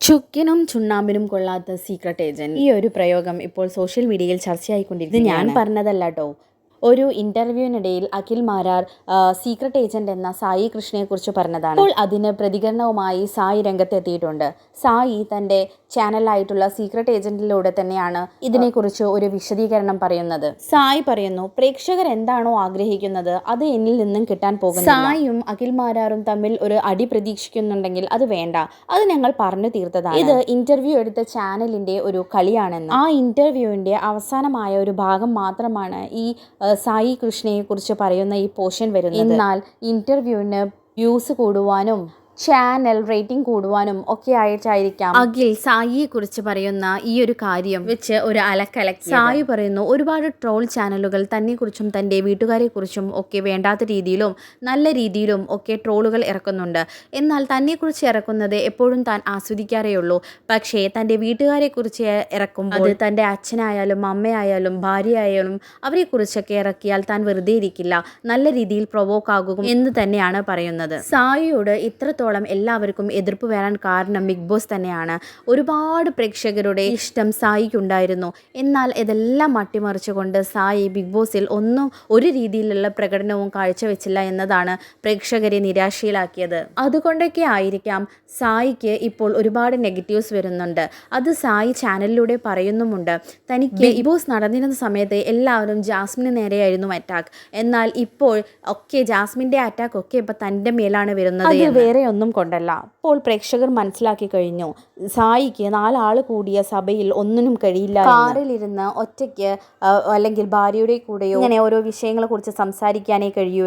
ചുക്കിനും ചുണ്ണാമ്പിനും കൊള്ളാത്ത secret agent ഈ ഒരു പ്രയോഗം ഇപ്പോൾ സോഷ്യൽ മീഡിയയിൽ ചർച്ചയായിക്കൊണ്ടിരിക്കുന്നു ഞാൻ പറഞ്ഞതല്ല കേട്ടോ ഒരു ഇന്റർവ്യൂവിനിടയിൽ അഖിൽ മാരാർ സീക്രട്ട് ഏജന്റ് എന്ന സായി കൃഷ്ണയെ കുറിച്ച് പറഞ്ഞതാണ്. അപ്പോൾ അതിന് പ്രതികരണവുമായി സായി രംഗത്തെത്തിയിട്ടുണ്ട്. സായി തന്റെ ചാനലായിട്ടുള്ള സീക്രട്ട് ഏജന്റിലൂടെ തന്നെയാണ് ഇതിനെക്കുറിച്ച് ഒരു വിശദീകരണം പറയുന്നത്. സായി പറയുന്നു പ്രേക്ഷകർ എന്താണോ ആഗ്രഹിക്കുന്നത് അത് എന്നിൽ നിന്നും കിട്ടാൻ പോകുന്നു സായും അഖിൽ മാരാറും തമ്മിൽ ഒരു അടി പ്രതീക്ഷിക്കുന്നുണ്ടെങ്കിൽ അത് വേണ്ട. അത് ഞങ്ങൾ പറഞ്ഞു തീർത്തതാണ്. ഇത് ഇന്റർവ്യൂ എടുത്ത ചാനലിന്റെ ഒരു കളിയാണെന്ന്. ആ ഇന്റർവ്യൂവിന്റെ അവസാനമായ ഒരു ഭാഗം മാത്രമാണ് ഈ സായി കൃഷ്ണയെ കുറിച്ച് പറയുന്ന ഈ പോർഷൻ വരുന്നത്. എന്നാൽ ഇന്റർവ്യൂവിന് വ്യൂസ് കൂടുവാനും ചാനൽ റേറ്റിംഗ് കൂടുവാനും ഒക്കെ ആയിട്ടായിരിക്കാം. അഖിൽ സായിയെ കുറിച്ച് പറയുന്ന ഈ ഒരു കാര്യം വെച്ച് ഒരു അലക്കലക്ക് സായി പറയുന്നു ഒരുപാട് ട്രോൾ ചാനലുകൾ തന്നെ കുറിച്ചും തന്റെ വീട്ടുകാരെ കുറിച്ചും ഒക്കെ വേണ്ടാത്ത രീതിയിലും നല്ല രീതിയിലും ഒക്കെ ട്രോളുകൾ ഇറക്കുന്നുണ്ട്. എന്നാൽ തന്നെക്കുറിച്ച് ഇറക്കുന്നത് എപ്പോഴും താൻ ആസ്വദിക്കാറേ ഉള്ളൂ പക്ഷേ തന്റെ വീട്ടുകാരെ കുറിച്ച് ഇറക്കുമ്പോൾ അത്. തന്റെ അച്ഛനായാലും അമ്മയായാലും ഭാര്യയായാലും അവരെ കുറിച്ചൊക്കെ ഇറക്കിയാൽ താൻ വെറുതെ ഇരിക്കില്ല. നല്ല രീതിയിൽ പ്രൊവോക്ക് ആകും എന്ന് തന്നെയാണ് പറയുന്നത്. സായിയോട് ഇത്രത്തോളം എല്ലാവർക്കും എതിർപ്പ് വരാൻ കാരണം ബിഗ് ബോസ് തന്നെയാണ്. ഒരുപാട് പ്രേക്ഷകരുടെ ഇഷ്ടം സായിക്കുണ്ടായിരുന്നു എന്നാൽ ഇതെല്ലാം അട്ടിമറിച്ചുകൊണ്ട് സായി ബിഗ് ബോസിൽ ഒന്നും ഒരു രീതിയിലുള്ള പ്രകടനവും കാഴ്ചവെച്ചില്ല എന്നതാണ് പ്രേക്ഷകരെ നിരാശയിലാക്കിയത്. അതുകൊണ്ടൊക്കെ ആയിരിക്കാം സായിക്ക് ഇപ്പോൾ ഒരുപാട് നെഗറ്റീവ്സ് വരുന്നുണ്ട്. അത് സായി ചാനലിലൂടെ പറയുന്നുമുണ്ട്. തനിക്ക് ബിഗ് ബോസ് നടന്നിരുന്ന സമയത്ത് എല്ലാവരും ജാസ്മിന് നേരെയായിരുന്നു അറ്റാക്ക്. എന്നാൽ ഇപ്പോൾ ഒക്കെ ജാസ്മിന്റെ അറ്റാക്ക് ഒക്കെ ഇപ്പൊ തന്റെ മേലാണ് വരുന്നത് വേറെ ഒന്നും കൊണ്ടല്ല. ഇപ്പോൾ പ്രേക്ഷകർ മനസ്സിലാക്കി കഴിഞ്ഞു. സായിക്ക് നാലാൾ കൂടിയ സഭയിൽ ഒന്നിനും കഴിയില്ല കാറിലിരുന്ന് ഒറ്റയ്ക്ക് അല്ലെങ്കിൽ ഭാര്യയുടെ കൂടെയോ ഇങ്ങനെ ഓരോ വിഷയങ്ങളെ കുറിച്ച് സംസാരിക്കാനേ കഴിയൂ.